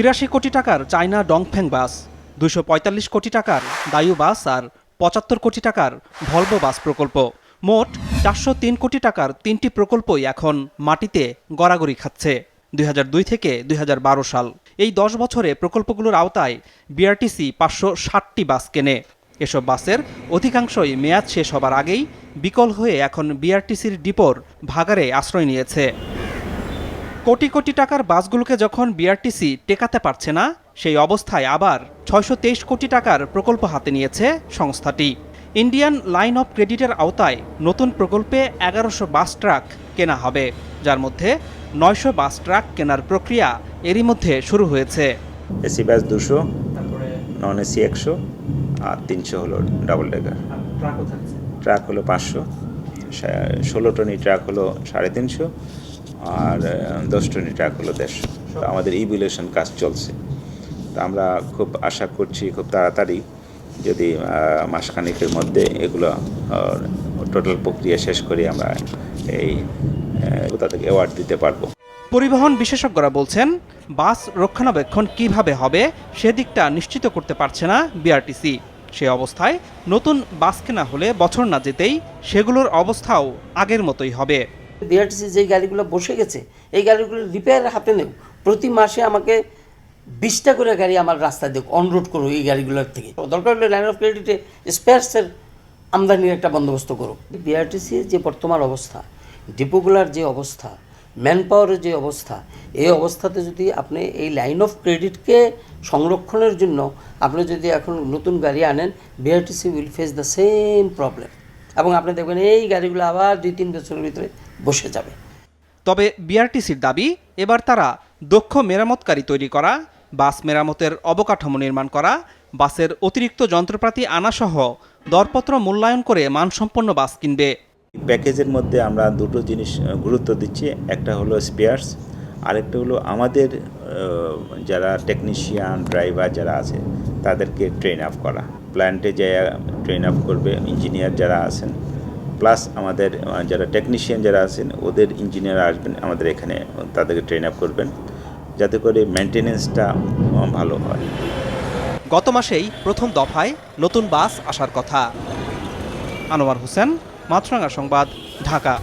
তিরাশি কোটি টাকার চায়না ডংফ্যাং বাস পঁয়তাল্লিশ কোটি টাকার দায়ু বাস আর পঁচাত্তর কোটি টাকার ভলভো বাস প্রকল্প। মোট চারশো তিন কোটি টাকার তিনটি প্রকল্পই এখন মাটিতে গড়াগড়ি খাচ্ছে, দুই হাজার দুই থেকে দুই হাজার বারো সাল। এই দশ বছরে প্রকল্পগুলোর আওতায় বিআরটিসি পাঁচশো ষাটটি বাস কেনে। এসব বাসের অধিকাংশই মেয়াদ শেষ হবার আগেই বিকল হয়ে এখন বিআরটিসির ডিপোর ভাগারে আশ্রয় নিয়েছে। কোটি কোটি টাকার বাসগুলোকে যখন বিআরটিসি টেকাতে পারছে না সেই অবস্থায় আবার ছয়শো তেইশ কোটি টাকার প্রকল্প হাতে নিয়েছে সংস্থাটি। ইন্ডিয়ান লাইন অফ ক্রেডিটের আওতায় নতুন প্রকল্পে এগারোশো বাস ট্রাক কেনা হবে যার মধ্যে নয়শো বাস ট্রাক কেনার প্রক্রিয়া এরই মধ্যে শুরু হয়েছে। এসি বাস দুশো নন এসি একশো আর তিনশো হলো ডাবল ডেকার। ট্রাক হলো পাঁচশো ষোলো টনি ট্রাক হলো সাড়ে তিনশো আর আহ, দশ টনি ট্রাক হলো দেড়শো। তো আমাদের ইভুলেশন কাজ চলছে। তো আমরা খুব আশা করছি খুব তাড়াতাড়ি যদি মাসখানেকের মধ্যে এগুলো টোটাল প্রক্রিয়া শেষ করে আমরা এই তাদেরকে অ্যাওয়ার্ড দিতে পারব। পরিবহন বিশেষজ্ঞরা বলছেন বাস রক্ষণাবেক্ষণ কীভাবে হবে সেদিকটা নিশ্চিত করতে পারছে না বিআরটিসি সে অবস্থায় নতুন বাস কেনা হলে বছর না যেতেই সেগুলোর অবস্থাও আগের মতোই হবে। বিআরটিসি যে গাড়িগুলো বসে গেছে, এই গাড়িগুলো রিপেয়ার হাতে নেও। প্রতি মাসে আমাকে বিশটা করে গাড়ি আমার রাস্তায় দেখ অনরোড করো এই গাড়িগুলোর থেকে। দরকার হলে লাইন অফ ক্রেডিটে স্পেয়ার্সের আমদানির একটা বন্দোবস্ত করো। বিআরটিসি যে বর্তমান অবস্থা ডিপোগুলার যে অবস্থা ম্যান পাওয়ারের যে অবস্থা, এই অবস্থাতে যদি আপনি এই লাইন অফ ক্রেডিটকে সংরক্ষণের জন্য আপনি যদি এখন নতুন গাড়ি আনেন BRTC will face the same problem এবং আপনি দেখবেন এই গাড়িগুলো আবার দুই তিন বছরের ভিতরে বসে যাবে। তবে বিআরটিসির দাবি এবার তারা দক্ষ মেরামতকারী তৈরি করা বাস মেরামতের অবকাঠামো নির্মাণ করা বাসের অতিরিক্ত যন্ত্রপাতি আনাসহ দরপত্র মূল্যায়ন করে মানসম্পন্ন বাস কিনবে। প্যাকেজের মধ্যে আমরা দুটো জিনিস গুরুত্ব দিচ্ছি। একটা হলো স্পেয়ার্স আরেকটা হলো আমাদের যারা টেকনিশিয়ান ড্রাইভার যারা আছে তাদেরকে ট্রেন আপ করা। প্ল্যান্টে যে ট্রেন আপ করবে ইঞ্জিনিয়ার যারা আছেন। প্লাস আমাদের যারা টেকনিশিয়ান যারা আছেন, ওদের ইঞ্জিনিয়ার আসবেন, আমাদের এখানে তাদেরকে ট্রেন আপ করবেন। যাতে করে মেনটেনেন্সটা ভালো হয়। গত মাসেই প্রথম দফায় নতুন বাস আসার কথা। আনোয়ার হোসেন মাছরাঙ্গা সংবাদ, ঢাকা।